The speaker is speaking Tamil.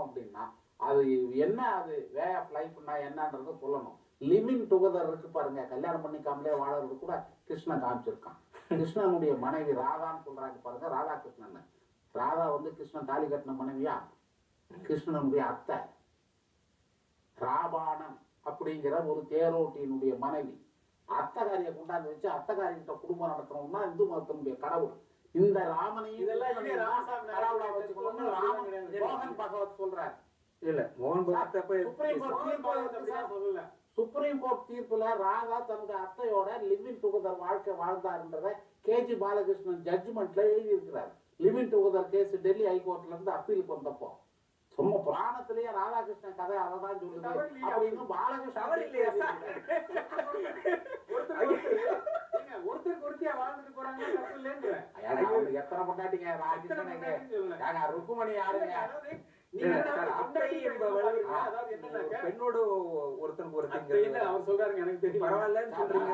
வாழ்ந்தோம் அப்படின்னா அது என்ன அது வே ஆஃப் லைஃப்னா என்னன்றதை சொல்லணும். லிவிங் டுகெதர் இருக்கு பாருங்க. கல்யாணம் பண்ணிக்காமலே வாழறது கூட கிருஷ்ணன் காமிச்சிருக்கான். கிருஷ்ணனுடைய மனைவி ராதான்னு சொல்றாங்க பாருங்க ராதா கிருஷ்ணன் ராதா வந்து கிருஷ்ணன் தாலி கட்டின மனைவியா? கிருஷ்ணனுடைய அத்தை. ராபானம் அப்படிங்கிற ஒரு தேரோட்டியினுடைய மனைவி. அத்தகாரியை கொண்டாந்து வச்சு அத்தகாரிகிட்ட குடும்பம் நடத்தணும்னா இந்து மதத்தினுடைய கடவுள். இந்த ராமனையும் இதெல்லாம் மோகன் பகவத் சொல்றார். இல்ல மோகன். சொல்லல. சுப்ரீம் கோர்ட் தீர்ப்புல ராதா தன்னுடைய அத்தையோட லிவிங் டுகெதர் வாழ்க்கை வாழ்ந்தாருன்றத கேஜி பாலகிருஷ்ணன் ஜட்ஜ்மெண்ட்ல எழுதி இருக்கிறார் லிவிங் டுகெதர் கேஸ் டெல்லி ஹைகோர்ட்ல இருந்து அப்பீலுக்கு வந்தப்போ சும்மா புராணத்திலேயே ராதாகிருஷ்ணன் கதை அதை தான் சொல்லுது? அப்படின்னு பாலகிருஷ்ணன் ஒருத்தருக்கு ஒருத்தியா வாழ்ந்துட்டு போறாங்க அவனுக்கு எத்தனை பொண்டாட்டிங்க? ருக்குமணி நீங்க அதாவது என்னன்னாக்க பெண்ணோடு ஒருத்தனுக்கு ஒருத்தங்க அவர் சொல்றாருங்க எனக்கு தெரியும். பரவாயில்லன்னு சொல்றீங்க.